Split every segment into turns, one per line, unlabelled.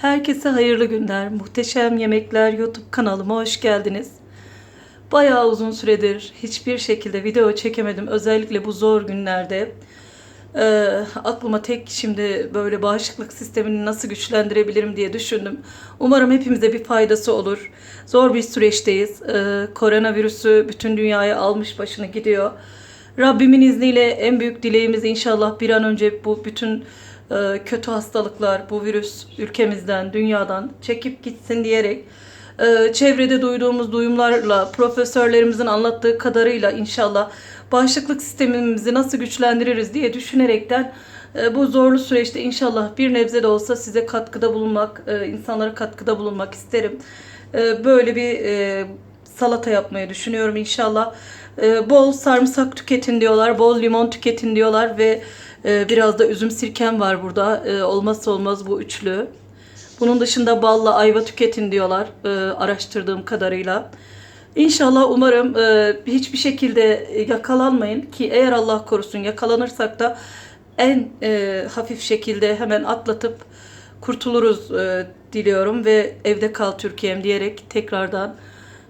Herkese hayırlı günler. Muhteşem Yemekler YouTube kanalıma hoş geldiniz. Bayağı uzun süredir hiçbir şekilde video çekemedim. Özellikle bu zor günlerde. Ee, aklıma tek şimdi böyle bağışıklık sistemini nasıl güçlendirebilirim diye düşündüm. Umarım hepimize bir faydası olur. Zor bir süreçteyiz. Ee, koronavirüsü bütün dünyayı almış başını gidiyor. Rabbimin izniyle en büyük dileğimiz inşallah bir an önce bu bütün kötü hastalıklar, bu virüs ülkemizden, dünyadan çekip gitsin diyerek e, çevrede duyduğumuz duyumlarla, profesörlerimizin anlattığı kadarıyla inşallah bağışıklık sistemimizi nasıl güçlendiririz diye düşünerekten e, bu zorlu süreçte inşallah bir nebze de olsa size katkıda bulunmak, e, insanlara katkıda bulunmak isterim. E, Böyle bir e, salata yapmayı düşünüyorum inşallah. E, Bol sarımsak tüketin diyorlar, bol limon tüketin diyorlar ve e, biraz da üzüm sirkem var burada. E, Olmazsa olmaz bu üçlü. Bunun dışında balla ayva tüketin diyorlar e, araştırdığım kadarıyla. İnşallah umarım e, hiçbir şekilde yakalanmayın ki eğer Allah korusun yakalanırsak da en e, hafif şekilde hemen atlatıp kurtuluruz diliyorum ve evde kal Türkiye'm diyerek tekrardan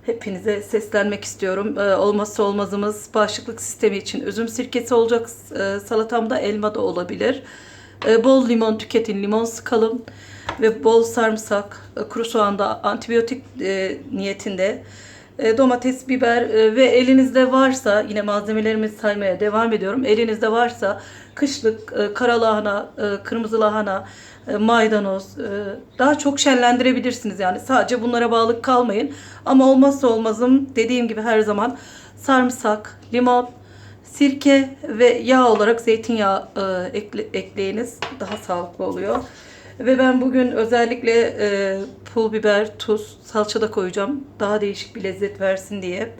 hepinize seslenmek istiyorum. E, olmazsa olmazımız bağışıklık sistemi için üzüm sirkesi olacak. E, salatamda elma da olabilir. E, bol limon tüketin, limon sıkalım ve bol sarımsak, e, kuru soğan da antibiyotik e, niyetinde. E, domates, biber e, ve elinizde varsa yine malzemelerimizi saymaya devam ediyorum. Elinizde varsa kışlık e, kara lahana, kırmızı lahana, maydanoz daha çok şenlendirebilirsiniz yani sadece bunlara bağlı kalmayın. Ama olmazsa olmazım dediğim gibi her zaman sarımsak, limon, sirke ve yağ olarak zeytinyağı ekle, ekleyiniz daha sağlıklı oluyor. Ve ben bugün özellikle e, pul biber, tuz, salça da koyacağım. Daha değişik bir lezzet versin diye.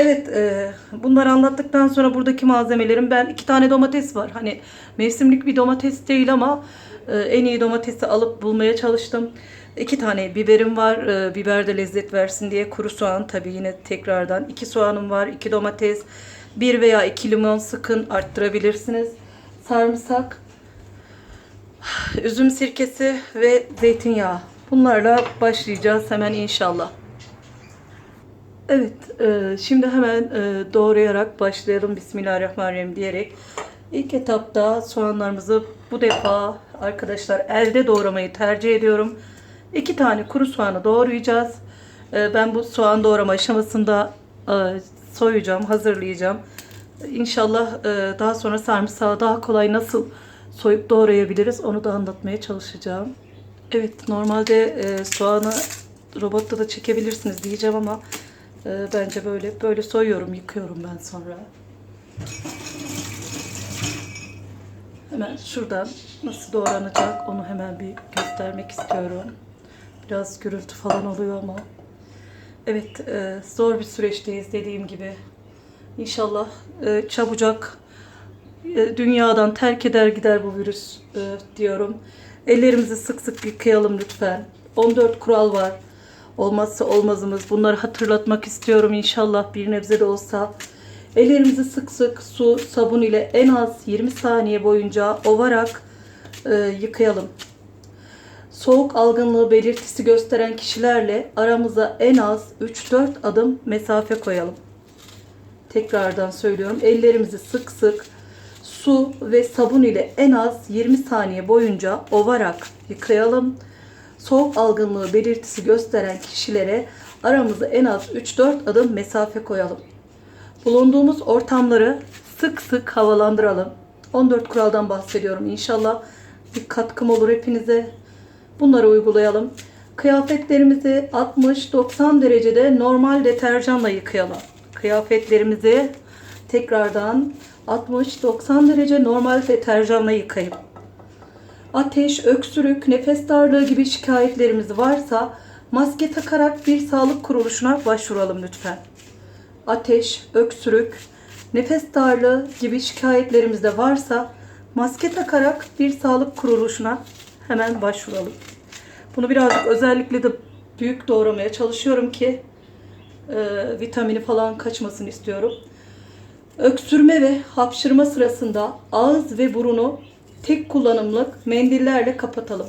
Evet, e, bunları anlattıktan sonra buradaki malzemelerim ben iki tane domates var. Hani mevsimlik bir domates değil ama e, en iyi domatesi alıp bulmaya çalıştım. İki tane biberim var. E, biber de lezzet versin diye kuru soğan tabii yine tekrardan. iki soğanım var, iki domates, bir veya iki limon sıkın arttırabilirsiniz. Sarımsak, üzüm sirkesi ve zeytinyağı. Bunlarla başlayacağız hemen inşallah. Evet, e, şimdi hemen e, doğrayarak başlayalım Bismillahirrahmanirrahim diyerek. İlk etapta soğanlarımızı bu defa arkadaşlar elde doğramayı tercih ediyorum. İki tane kuru soğanı doğrayacağız. E, ben bu soğan doğrama aşamasında soyacağım, hazırlayacağım. İnşallah daha sonra sarımsağı daha kolay nasıl soyup doğrayabiliriz onu da anlatmaya çalışacağım. Evet normalde e, soğanı robotta da çekebilirsiniz diyeceğim ama e, bence böyle böyle soyuyorum yıkıyorum ben sonra. Hemen şuradan nasıl doğranacak onu hemen bir göstermek istiyorum. Biraz gürültü falan oluyor ama. Evet e, zor bir süreçteyiz dediğim gibi. İnşallah e, çabucak e, dünyadan terk eder gider bu virüs e, diyorum. Ellerimizi sık sık yıkayalım lütfen. 14 kural var. Olmazsa olmazımız. Bunları hatırlatmak istiyorum inşallah bir nebze de olsa. Ellerimizi sık sık su, sabun ile en az 20 saniye boyunca ovarak e, yıkayalım. Soğuk algınlığı belirtisi gösteren kişilerle aramıza en az 3-4 adım mesafe koyalım. Tekrardan söylüyorum. Ellerimizi sık sık su ve sabun ile en az 20 saniye boyunca ovarak yıkayalım. Soğuk algınlığı belirtisi gösteren kişilere aramızı en az 3-4 adım mesafe koyalım. Bulunduğumuz ortamları sık sık havalandıralım. 14 kuraldan bahsediyorum. İnşallah bir katkım olur hepinize. Bunları uygulayalım. Kıyafetlerimizi 60-90 derecede normal deterjanla yıkayalım. Kıyafetlerimizi tekrardan 60-90 derece normal deterjanla yıkayıp ateş, öksürük, nefes darlığı gibi şikayetlerimiz varsa maske takarak bir sağlık kuruluşuna başvuralım lütfen. Ateş, öksürük, nefes darlığı gibi şikayetlerimiz de varsa maske takarak bir sağlık kuruluşuna hemen başvuralım. Bunu birazcık özellikle de büyük doğramaya çalışıyorum ki e, vitamini falan kaçmasın istiyorum. Öksürme ve hapşırma sırasında ağız ve burunu tek kullanımlık mendillerle kapatalım.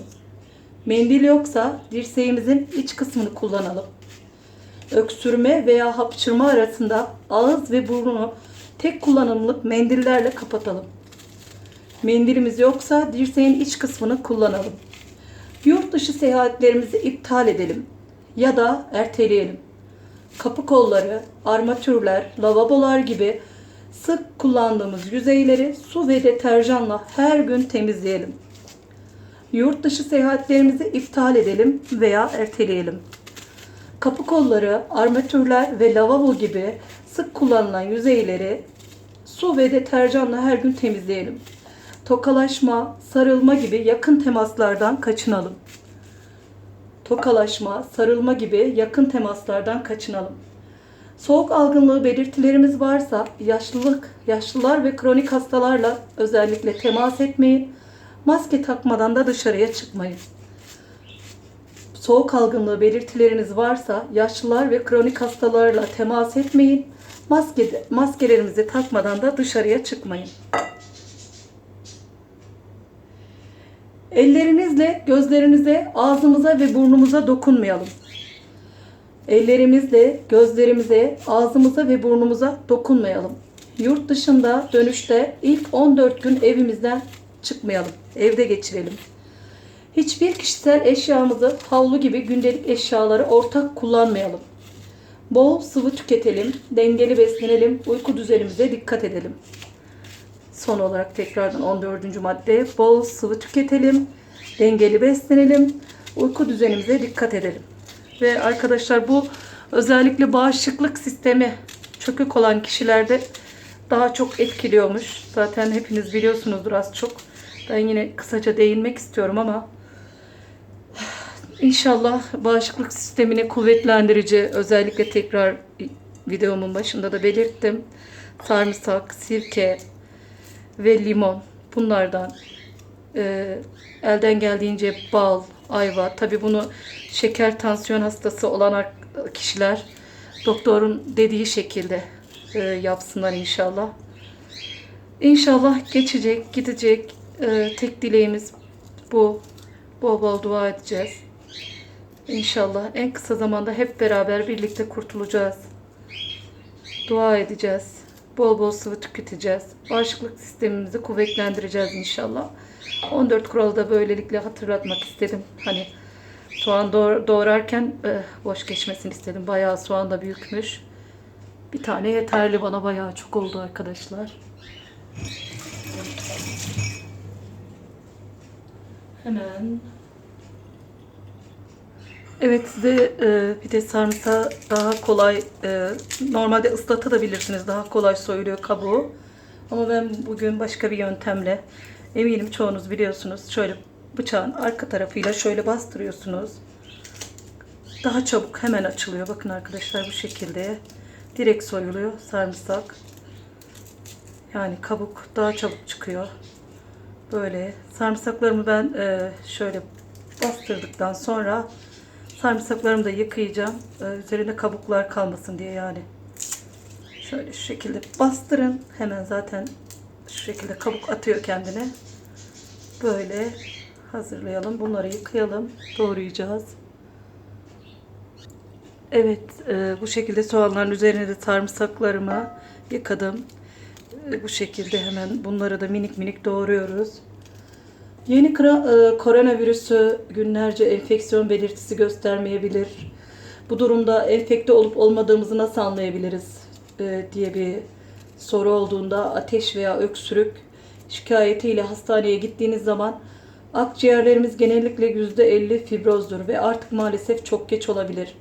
Mendil yoksa dirseğimizin iç kısmını kullanalım. Öksürme veya hapşırma arasında ağız ve burnu tek kullanımlık mendillerle kapatalım. Mendilimiz yoksa dirseğin iç kısmını kullanalım. Yurt dışı seyahatlerimizi iptal edelim ya da erteleyelim. Kapı kolları, armatürler, lavabolar gibi sık kullandığımız yüzeyleri su ve deterjanla her gün temizleyelim. Yurt dışı seyahatlerimizi iptal edelim veya erteleyelim. Kapı kolları, armatürler ve lavabo gibi sık kullanılan yüzeyleri su ve deterjanla her gün temizleyelim. Tokalaşma, sarılma gibi yakın temaslardan kaçınalım. Tokalaşma, sarılma gibi yakın temaslardan kaçınalım. Soğuk algınlığı belirtilerimiz varsa yaşlılık, yaşlılar ve kronik hastalarla özellikle temas etmeyin. Maske takmadan da dışarıya çıkmayın. Soğuk algınlığı belirtileriniz varsa yaşlılar ve kronik hastalarla temas etmeyin. Maske, maskelerimizi takmadan da dışarıya çıkmayın. Ellerinizle gözlerinize, ağzımıza ve burnumuza dokunmayalım. Ellerimizle gözlerimize, ağzımıza ve burnumuza dokunmayalım. Yurt dışında dönüşte ilk 14 gün evimizden çıkmayalım. Evde geçirelim. Hiçbir kişisel eşyamızı havlu gibi gündelik eşyaları ortak kullanmayalım. Bol sıvı tüketelim, dengeli beslenelim, uyku düzenimize dikkat edelim. Son olarak tekrardan 14. madde bol sıvı tüketelim, dengeli beslenelim, uyku düzenimize dikkat edelim. Ve arkadaşlar bu özellikle bağışıklık sistemi çökük olan kişilerde daha çok etkiliyormuş. Zaten hepiniz biliyorsunuzdur az çok. Ben yine kısaca değinmek istiyorum ama inşallah bağışıklık sistemini kuvvetlendirici özellikle tekrar videomun başında da belirttim. Sarımsak, sirke ve limon bunlardan e, elden geldiğince bal, ayva. Tabi bunu şeker tansiyon hastası olan kişiler doktorun dediği şekilde e, yapsınlar inşallah. İnşallah geçecek, gidecek. E, tek dileğimiz bu. Bol bol dua edeceğiz. İnşallah en kısa zamanda hep beraber birlikte kurtulacağız. Dua edeceğiz. Bol bol sıvı tüketeceğiz. Bağışıklık sistemimizi kuvvetlendireceğiz inşallah. 14 kuralı da böylelikle hatırlatmak istedim. Hani soğan doğ- doğrarken eh, boş geçmesini istedim. Bayağı soğan da büyükmüş. Bir tane yeterli bana bayağı çok oldu arkadaşlar. Hemen Evet size e, bir de daha kolay e, normalde ıslatabilirsiniz daha kolay soyuluyor kabuğu. Ama ben bugün başka bir yöntemle eminim çoğunuz biliyorsunuz şöyle bıçağın arka tarafıyla şöyle bastırıyorsunuz. Daha çabuk hemen açılıyor. Bakın arkadaşlar bu şekilde direkt soyuluyor sarımsak. Yani kabuk daha çabuk çıkıyor. Böyle sarımsaklarımı ben e, şöyle bastırdıktan sonra sarımsaklarımı da yıkayacağım. E, üzerinde kabuklar kalmasın diye yani. Şöyle şu şekilde bastırın. Hemen zaten şu şekilde kabuk atıyor kendine. Böyle hazırlayalım. Bunları yıkayalım. Doğrayacağız. Evet, e, bu şekilde soğanların üzerine de sarımsaklarımı yıkadım. E, bu şekilde hemen bunları da minik minik doğruyoruz. Yeni e, koronavirüsü günlerce enfeksiyon belirtisi göstermeyebilir. Bu durumda enfekte olup olmadığımızı nasıl anlayabiliriz e, diye bir soru olduğunda ateş veya öksürük şikayetiyle hastaneye gittiğiniz zaman akciğerlerimiz genellikle %50 fibrozdur ve artık maalesef çok geç olabilir.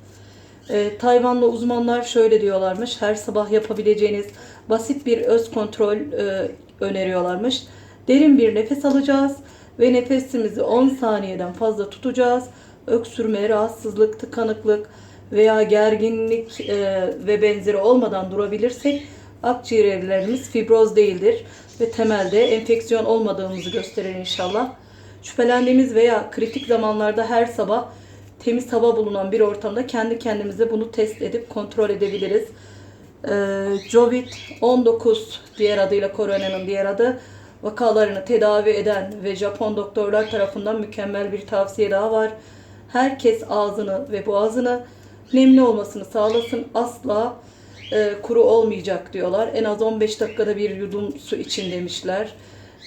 E, Tayvanlı uzmanlar şöyle diyorlarmış. Her sabah yapabileceğiniz basit bir öz kontrol e, öneriyorlarmış. Derin bir nefes alacağız ve nefesimizi 10 saniyeden fazla tutacağız. Öksürme, rahatsızlık, tıkanıklık veya gerginlik e, ve benzeri olmadan durabilirsek akciğerlerimiz fibroz değildir ve temelde enfeksiyon olmadığımızı gösterir inşallah. Şüphelendiğimiz veya kritik zamanlarda her sabah temiz hava bulunan bir ortamda kendi kendimize bunu test edip kontrol edebiliriz. Ee, Covid-19 diğer adıyla koronanın diğer adı vakalarını tedavi eden ve Japon doktorlar tarafından mükemmel bir tavsiye daha var. Herkes ağzını ve boğazını nemli olmasını sağlasın. Asla e, kuru olmayacak diyorlar. En az 15 dakikada bir yudum su için demişler.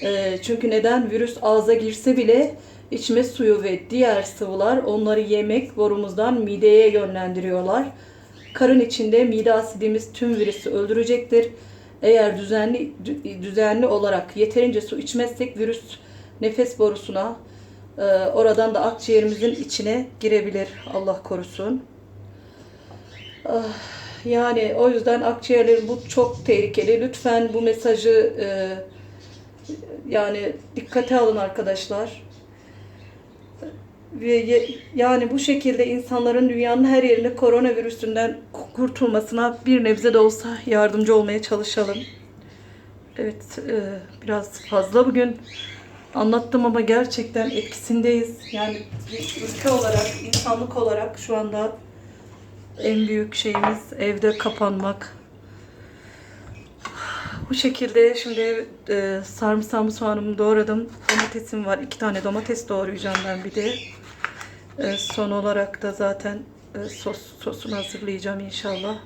E, çünkü neden? Virüs ağza girse bile içme suyu ve diğer sıvılar onları yemek borumuzdan mideye yönlendiriyorlar. Karın içinde mide asidimiz tüm virüsü öldürecektir. Eğer düzenli dü- düzenli olarak yeterince su içmezsek virüs nefes borusuna e, oradan da akciğerimizin içine girebilir. Allah korusun. Ah, Yani o yüzden akciğerlerin bu çok tehlikeli. Lütfen bu mesajı e, yani dikkate alın arkadaşlar. Ve yani bu şekilde insanların dünyanın her yerinde koronavirüsünden kurtulmasına bir nebze de olsa yardımcı olmaya çalışalım. Evet, e, biraz fazla bugün anlattım ama gerçekten etkisindeyiz. Yani ülke olarak, insanlık olarak şu anda en büyük şeyimiz evde kapanmak. Bu şekilde şimdi e, sarımsağımı soğanımı doğradım. Domatesim var. iki tane domates doğrayacağım ben bir de. E, son olarak da zaten e, sos sosunu hazırlayacağım inşallah.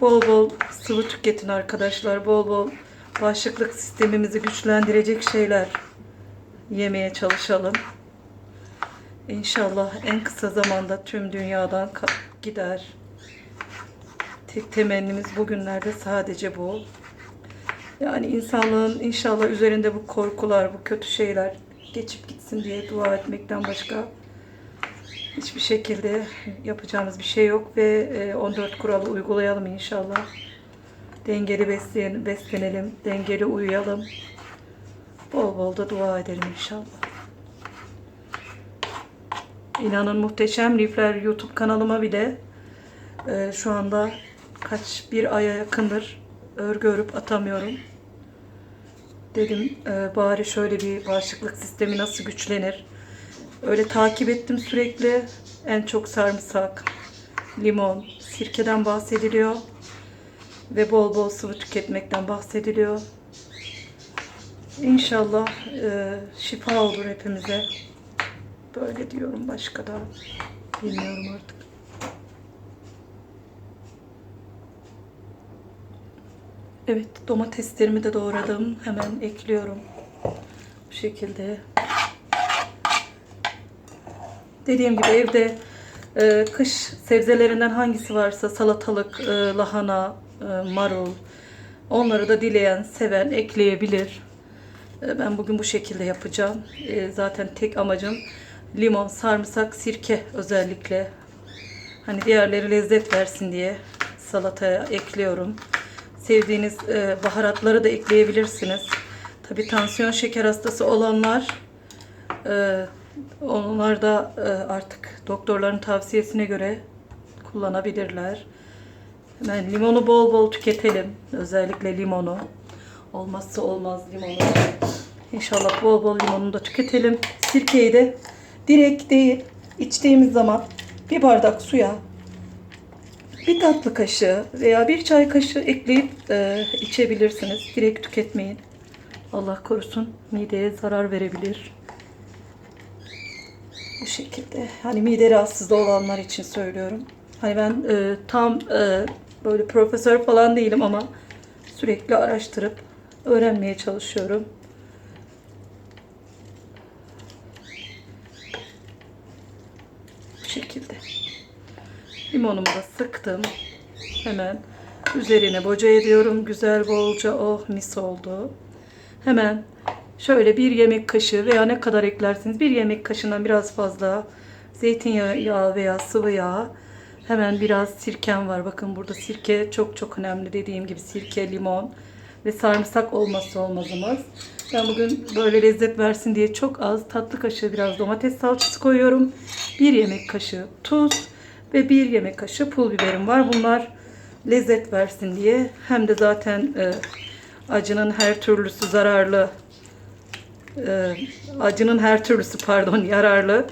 Bol bol sıvı tüketin arkadaşlar. Bol bol bağışıklık sistemimizi güçlendirecek şeyler yemeye çalışalım. İnşallah en kısa zamanda tüm dünyadan gider. Tek temennimiz bugünlerde sadece bu. Yani insanlığın inşallah üzerinde bu korkular, bu kötü şeyler geçip gitsin diye dua etmekten başka hiçbir şekilde yapacağımız bir şey yok ve e, 14 kuralı uygulayalım inşallah. Dengeli besleyen, beslenelim, dengeli uyuyalım. Bol bol da dua edelim inşallah. İnanın muhteşem lifler YouTube kanalıma bile e, şu anda kaç bir aya yakındır örgü örüp atamıyorum. Dedim e, bari şöyle bir bağışıklık sistemi nasıl güçlenir. Öyle takip ettim sürekli. En çok sarımsak, limon, sirkeden bahsediliyor. Ve bol bol sıvı tüketmekten bahsediliyor. İnşallah e, şifa olur hepimize. Böyle diyorum başka da bilmiyorum artık. Evet domateslerimi de doğradım. Hemen ekliyorum. Bu şekilde. Dediğim gibi evde e, kış sebzelerinden hangisi varsa salatalık, e, lahana, e, marul onları da dileyen, seven ekleyebilir. E, Ben bugün bu şekilde yapacağım. E, Zaten tek amacım limon, sarımsak, sirke özellikle. Hani diğerleri lezzet versin diye salataya ekliyorum. Sevdiğiniz e, baharatları da ekleyebilirsiniz. Tabi tansiyon şeker hastası olanlar e, onlar da e, artık doktorların tavsiyesine göre kullanabilirler. Hemen limonu bol bol tüketelim. Özellikle limonu. Olmazsa olmaz limonu. İnşallah bol bol limonunu da tüketelim. Sirkeyi de direkt değil içtiğimiz zaman bir bardak suya bir tatlı kaşığı veya bir çay kaşığı ekleyip e, içebilirsiniz. Direkt tüketmeyin. Allah korusun mideye zarar verebilir. Bu şekilde. Hani mide rahatsızlığı olanlar için söylüyorum. Hani ben e, tam e, böyle profesör falan değilim ama sürekli araştırıp öğrenmeye çalışıyorum. Bu şekilde. Limonumu da sıktım. Hemen üzerine boca ediyorum. Güzel bolca oh mis oldu. Hemen şöyle bir yemek kaşığı veya ne kadar eklersiniz bir yemek kaşığından biraz fazla zeytinyağı yağı veya sıvı yağ. Hemen biraz sirkem var. Bakın burada sirke çok çok önemli. Dediğim gibi sirke, limon ve sarımsak olmazsa olmazımız. Ben bugün böyle lezzet versin diye çok az tatlı kaşığı biraz domates salçası koyuyorum. Bir yemek kaşığı tuz ve bir yemek kaşığı pul biberim var. Bunlar lezzet versin diye. Hem de zaten e, acının her türlüsü zararlı. E, acının her türlüsü pardon yararlı.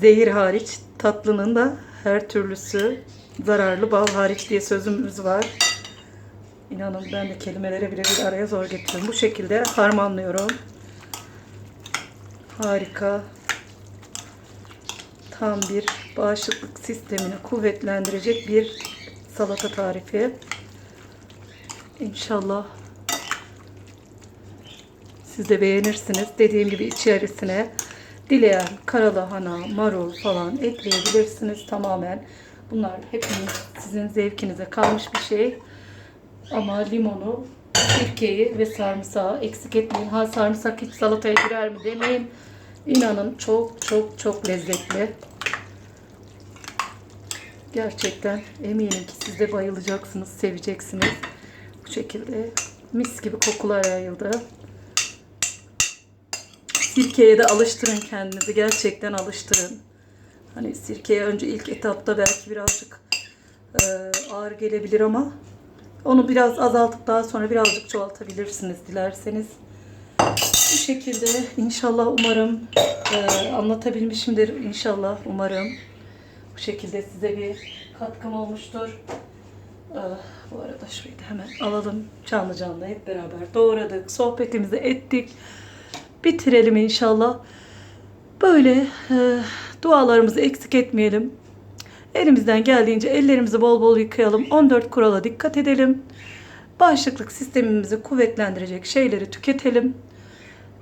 Zehir hariç tatlının da her türlüsü zararlı bal hariç diye sözümüz var. İnanın ben de kelimelere bile bir araya zor getiriyorum. Bu şekilde harmanlıyorum. Harika. Tam bir bağışıklık sistemini kuvvetlendirecek bir salata tarifi. İnşallah siz de beğenirsiniz. Dediğim gibi içerisine dileyen karalahana, marul falan ekleyebilirsiniz tamamen. Bunlar hepiniz sizin zevkinize kalmış bir şey. Ama limonu, sirkeyi ve sarımsağı eksik etmeyin. Ha sarımsak hiç salataya girer mi demeyin. İnanın çok çok çok lezzetli. Gerçekten eminim ki siz de bayılacaksınız, seveceksiniz. Bu şekilde mis gibi kokular yayıldı. Sirkeye de alıştırın kendinizi. Gerçekten alıştırın. Hani sirkeye önce ilk etapta belki birazcık e, ağır gelebilir ama onu biraz azaltıp daha sonra birazcık çoğaltabilirsiniz dilerseniz. Bu şekilde inşallah umarım e, anlatabilmişimdir. İnşallah umarım bu şekilde size bir katkım olmuştur. Ee, bu arada şurayı da hemen alalım. Canlı canlı hep beraber doğradık. Sohbetimizi ettik. Bitirelim inşallah. Böyle e, dualarımızı eksik etmeyelim. Elimizden geldiğince ellerimizi bol bol yıkayalım. 14 kurala dikkat edelim. Bağışıklık sistemimizi kuvvetlendirecek şeyleri tüketelim.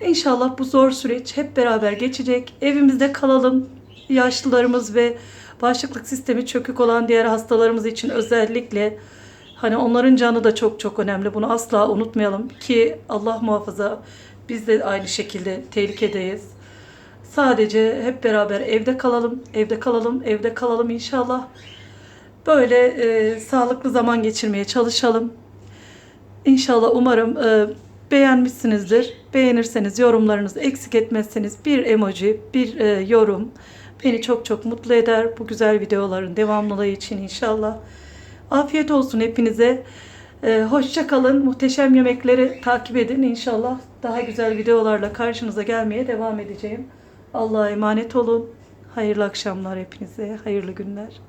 İnşallah bu zor süreç hep beraber geçecek. Evimizde kalalım. Yaşlılarımız ve bağışıklık sistemi çökük olan diğer hastalarımız için özellikle hani onların canı da çok çok önemli. Bunu asla unutmayalım ki Allah muhafaza biz de aynı şekilde tehlikedeyiz. Sadece hep beraber evde kalalım, evde kalalım, evde kalalım inşallah. Böyle e, sağlıklı zaman geçirmeye çalışalım. İnşallah umarım e, beğenmişsinizdir. Beğenirseniz yorumlarınızı eksik etmezseniz bir emoji, bir e, yorum beni çok çok mutlu eder. Bu güzel videoların devamlılığı için inşallah. Afiyet olsun hepinize. E, hoşça kalın. Muhteşem yemekleri takip edin. İnşallah daha güzel videolarla karşınıza gelmeye devam edeceğim. Allah'a emanet olun. Hayırlı akşamlar hepinize. Hayırlı günler.